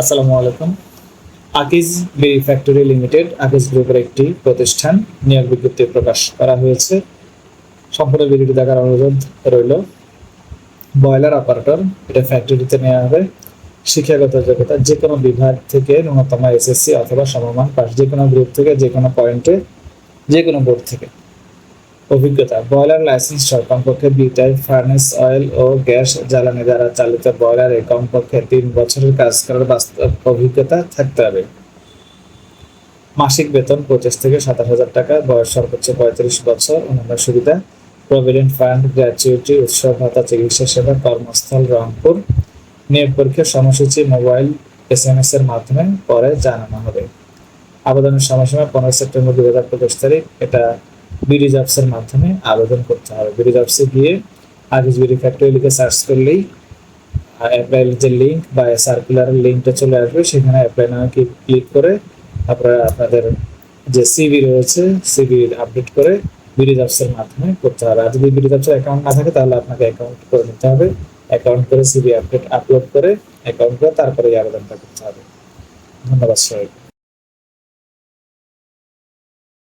আসসালামু আলাইকুম। Akij berry factory limited, Akij গ্রুপের একটি প্রতিষ্ঠান, নিয়োগ বিজ্ঞপ্তি প্রকাশ করা হয়েছে। সম্পূর্ণ ভিডিওটি দেখার অনুরোধ রইল। বয়লার অপারেটর, এটা ফ্যাক্টরিতে নেওয়া হবে। শিক্ষাগত যোগ্যতা যে কোনো বিভাগ থেকে ন্যূনতম এসএসসি অথবা সমমান পাস যে কোনো গ্রুপ থেকে যে কোনো পয়েন্টে যে কোনো বোর্ড থেকে। অভিজ্ঞতা। বয়লার লাইসেন্স কমপক্ষে বি টাইপ ফার্নেস অয়েল ও গ্যাস জ্বালানি দ্বারা চালিত বয়লারে কমপক্ষে তিন বছরের কাজ করার বাস্তব অভিজ্ঞতা থাকতে হবে। মাসিক বেতন পঁচিশ থেকে সাতাশ হাজার টাকা, বয়স সর্বোচ্চ পঁয়ত্রিশ বছর, অন্যান্য সুবিধা, প্রভিডেন্ট ফান্ড, গ্র্যাচুইটি উৎসব ভাতা চিকিৎসা সেবা, কর্মস্থল, রংপুর। নিয়োগ পরীক্ষার সময়সূচি, মোবাইল, এস এম এস এর মাধ্যমে পরে জানানো হবে। আবেদনের সময়সীমা পনেরো সেপ্টেম্বর দু হাজার পঁচিশ তারিখ। এটা বিডি জবসের মাধ্যমে আবেদন করতে হবে। বিডি জবসে গিয়ে আগেজ বিডি ফ্যাক্টরি লিখে সার্চ করলেই অ্যাপ্লাইয়ের যে লিঙ্ক বা সার্কুলারের লিঙ্কটা চলে আসবে, সেখানে অ্যাপ্লাই নামে ক্লিক করে আপনারা আপনাদের যে সিভি রয়েছে সিভি আপডেট করে বিডি জবসের মাধ্যমে করতে হবে। আর যদি বিডি জবসের অ্যাকাউন্ট না থাকে, তাহলে আপনাকে অ্যাকাউন্ট করে নিতে হবে। অ্যাকাউন্ট করে সিভি আপডেট আপলোড করে অ্যাকাউন্ট করে তারপরে আবেদনটা করতে হবে। ধন্যবাদ সবাইকে।